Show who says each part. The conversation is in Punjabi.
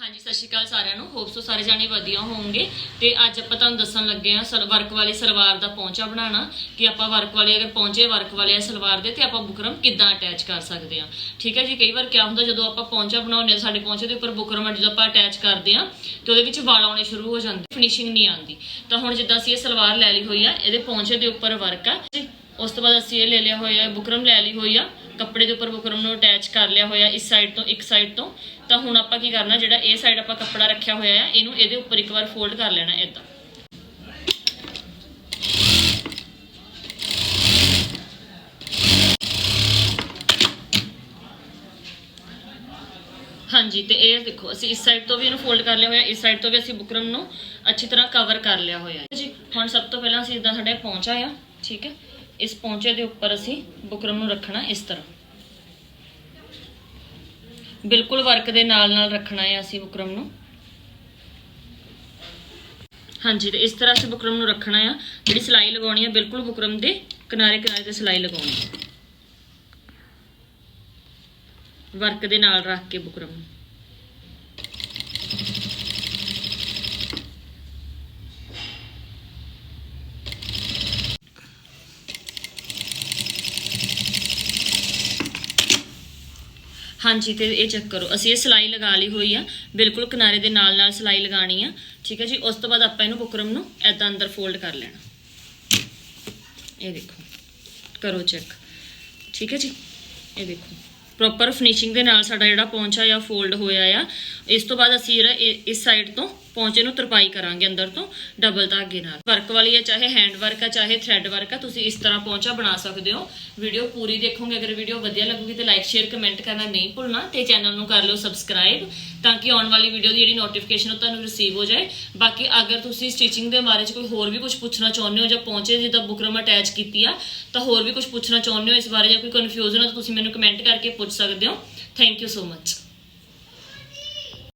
Speaker 1: ਹਾਂਜੀ, ਸਤਿ ਸ਼੍ਰੀ ਅਕਾਲ ਸਾਰਿਆਂ ਨੂੰ। ਹੋਪਸ ਤੋਂ ਸਾਰੇ ਜਾਣੇ ਵਧੀਆ ਹੋਵੋਗੇ। ਤੇ ਅੱਜ ਆਪਾਂ ਤੁਹਾਨੂੰ ਦੱਸਣ ਲੱਗੇ ਆ ਸਲ ਵਰਕ ਵਾਲੀ ਸਲਵਾਰ ਦਾ ਪੌਂਚਾ ਬਣਾਉਣਾ। ਕਿ ਆਪਾਂ ਵਰਕ ਵਾਲੇ ਅਗਰ ਪੌਂਚੇ ਵਰਕ ਵਾਲੇ ਆ ਸਲਵਾਰ ਦੇ, ਤੇ ਆਪਾਂ ਬੁਕਰਮ ਕਿੱਦਾਂ ਅਟੈਚ ਕਰ ਸਕਦੇ ਆ ਠੀਕ ਹੈ ਜੀ, ਕਈ ਵਾਰ ਕਿਆ ਹੁੰਦਾ, ਜਦੋਂ ਆਪਾਂ ਪੌਂਚਾ ਬਣਾਉਂਦੇ ਆ ਸਾਡੇ ਪੌਂਚੇ ਦੇ ਉੱਪਰ ਬੁਕਰਮ ਜਦੋਂ ਆਪਾਂ ਅਟੈਚ ਕਰਦੇ ਆ ਤੇ ਉਹਦੇ ਵਿੱਚ ਵਾਲ ਆਉਣੇ ਸ਼ੁਰੂ ਹੋ ਜਾਂਦੇ ਫਿਨਿਸ਼ਿੰਗ ਨਹੀਂ ਆਉਂਦੀ। ਤਾਂ ਹੁਣ ਜਿੱਦਾਂ ਅਸੀਂ ਇਹ ਸਲਵਾਰ ਲੈ ਲਈ ਹੋਈ ਆ, ਇਹਦੇ ਪੌਂਚੇ ਦੇ ਉੱਪਰ ਵਰਕ ਆ। ਜੀ, ਉਸ ਤੋਂ ਬਾਅਦ ਅਸੀਂ ਇਹ ਲੈ ਲਿਆ ਹੋਇਆ ਬੁਕਰਮ ਲੈ ਲਈ ਹੋਈ ਆ। ਕੱਪੜੇ ਦੇ ਉੱਪਰ ਬੁਕਰਮ ਨੂੰ ਅਟੈਚ ਕਰ ਲਿਆ ਹੋਇਆ ਇਸ ਸਾਈਡ ਤੋਂ, ਇੱਕ ਸਾਈਡ ਤੋਂ, ਤਾਂ ਹੁਣ ਆਪਾਂ ਕੀ ਕਰਨਾ, ਜਿਹੜਾ ਇਹ ਸਾਈਡ ਆਪਾਂ ਕੱਪੜਾ ਰੱਖਿਆ ਹੋਇਆ ਆ, ਇਹਨੂੰ ਇਹਦੇ ਉੱਪਰ ਇੱਕ ਵਾਰ ਫੋਲਡ ਕਰ ਲੈਣਾ ਇਦਾਂ ਹਾਂਜੀ, ਤੇ ਇਹ ਦੇਖੋ, ਅਸੀਂ ਇਸ ਸਾਈਡ ਤੋਂ ਵੀ ਇਹਨੂੰ ਫੋਲਡ ਕਰ ਲਿਆ ਹੋਇਆ, ਇਸ ਸਾਈਡ ਤੋਂ ਵੀ ਅਸੀਂ ਬੁਕਰਮ ਨੂੰ ਅੱਛੀ ਤਰ੍ਹਾਂ ਕਵਰ ਕਰ ਲਿਆ ਹੋਇਆ ਜੀ ਹੁਣ ਸਭ ਤੋਂ ਪਹਿਲਾਂ ਅਸੀਂ ਇਦਾਂ ਸਾਡੇ ਪਹੁੰਚਾ ਆ ਠੀਕ ਹੈ? ਇਸ ਪੌਂਚੇ ਦੇ ਉੱਪਰ ਅਸੀਂ ਬੁਕਰਮ ਨੂੰ ਰੱਖਣਾ ਇਸ ਤਰ੍ਹਾਂ। ਬਿਲਕੁਲ ਵਰਕ ਦੇ ਨਾਲ ਨਾਲ ਰੱਖਣਾ ਹੈ ਅਸੀਂ ਬੁਕਰਮ ਨੂੰ। ਹਾਂਜੀ, ਤੇ ਇਸ ਤਰ੍ਹਾਂ ਅਸੀਂ ਬੁਕਰਮ ਨੂੰ ਰੱਖਣਾ ਆ। ਜਿਹੜੀ ਸਿਲਾਈ ਲਗਾਉਣੀ ਆ, ਬਿਲਕੁਲ ਬੁਕਰਮ ਦੇ ਕਿਨਾਰੇ ਕਿਨਾਰੇ ਤੇ ਸਿਲਾਈ ਲਗਾਉਣੀ। ਵਰਕ ਦੇ ਨਾਲ ਰੱਖ ਕੇ ਬੁਕਰਮ ਨੂੰ। ਹਾਂਜੀ, ਤੇ ਇਹ ਚੈੱਕ ਕਰੋ। ਅਸੀਂ ਇਹ ਸਿਲਾਈ ਲਗਾ ਲਈ ਹੋਈ ਆ। ਬਿਲਕੁਲ ਕਿਨਾਰੇ ਦੇ ਨਾਲ ਨਾਲ ਸਿਲਾਈ ਲਗਾਣੀ ਆ। ਠੀਕ ਹੈ ਜੀ? ਉਸ ਤੋਂ ਬਾਅਦ ਆਪਾਂ ਇਹਨੂੰ ਬੁਕਰਮ ਨੂੰ ਐਦਾਂ ਅੰਦਰ ਫੋਲਡ ਕਰ ਲੈਣਾ। ਇਹ ਦੇਖੋ। ਕਰੋ ਚੈੱਕ ਠੀਕ ਹੈ ਜੀ? ਇਹ ਦੇਖੋ। ਪ੍ਰੋਪਰ ਫਿਨਿਸ਼ਿੰਗ ਦੇ ਨਾਲ ਸਾਡਾ ਜਿਹੜਾ ਪੌਂਚਾ ਆ ਫੋਲਡ ਹੋਇਆ ਆ, ਇਸ ਤੋਂ ਬਾਅਦ ਅਸੀਂ ਜਿਹੜਾ ਇਹ- ਇਸ ਸਾਈਡ ਤੋਂ ਪੌਂਚੇ ਨੂੰ ਤਰਪਾਈ ਕਰਾਂਗੇ ਅੰਦਰ ਤੋਂ ਡਬਲ ਧਾਗੇ ਨਾਲ। ਵਰਕ ਵਾਲੀ ਹੈ ਚਾਹੇ ਹੈਂਡ ਵਰਕ ਹੈ ਚਾਹੇ ਥ੍ਰੈਡ ਵਰਕ ਆ, ਤੁਸੀਂ ਇਸ ਤਰ੍ਹਾਂ ਪੌਂਚਾ ਬਣਾ ਸਕਦੇ ਹੋ। ਵੀਡੀਓ ਪੂਰੀ ਦੇਖੋਗੇ, ਅਗਰ ਵੀਡੀਓ ਵਧੀਆ ਲੱਗੂਗੀ ਤੇ ਲਾਈਕ ਸ਼ੇਅਰ ਕਮੈਂਟ ਕਰਨਾ ਨਹੀਂ ਭੁੱਲਣਾ ਤੇ ਚੈਨਲ ਨੂੰ ਕਰ ਲਿਓ ਸਬਸਕ੍ਰਾਈਬ ਤਾਂ ਕਿ ਆਉਣ ਵਾਲੀ ਵੀਡੀਓ ਦੀ ਜਿਹੜੀ ਨੋਟੀਫਿਕੇਸ਼ਨ ਉਹ ਤੁਹਾਨੂੰ ਰਿਸੀਵ ਹੋ ਜਾਏ। ਬਾਕੀ ਅਗਰ ਤੁਸੀਂ ਸਟਿਚਿੰਗ ਦੇ ਬਾਰੇ ਚ ਕੋਈ ਹੋਰ ਵੀ ਕੁਝ ਪੁੱਛਣਾ ਚਾਹੁੰਦੇ ਹੋ ਜਾਂ ਪਹੁੰਚੇ ਜਿੱਦਾਂ ਬੁਕਰਮ ਅਟੈਚ ਕੀਤੀ ਆ, ਤਾਂ ਹੋਰ ਵੀ ਕੁਝ ਪੁੱਛਣਾ ਚਾਹੁੰਦੇ ਹੋ ਇਸ ਬਾਰੇ ਜਾਂ ਕੋਈ ਕਨਫਿਊਜ਼ਨ ਹੈ ਤਾਂ ਤੁਸੀਂ ਮੈਨੂੰ ਕਮੈਂਟ ਕਰਕੇ ਪੁੱਛ ਸਕਦੇ ਹੋ। Thank you so much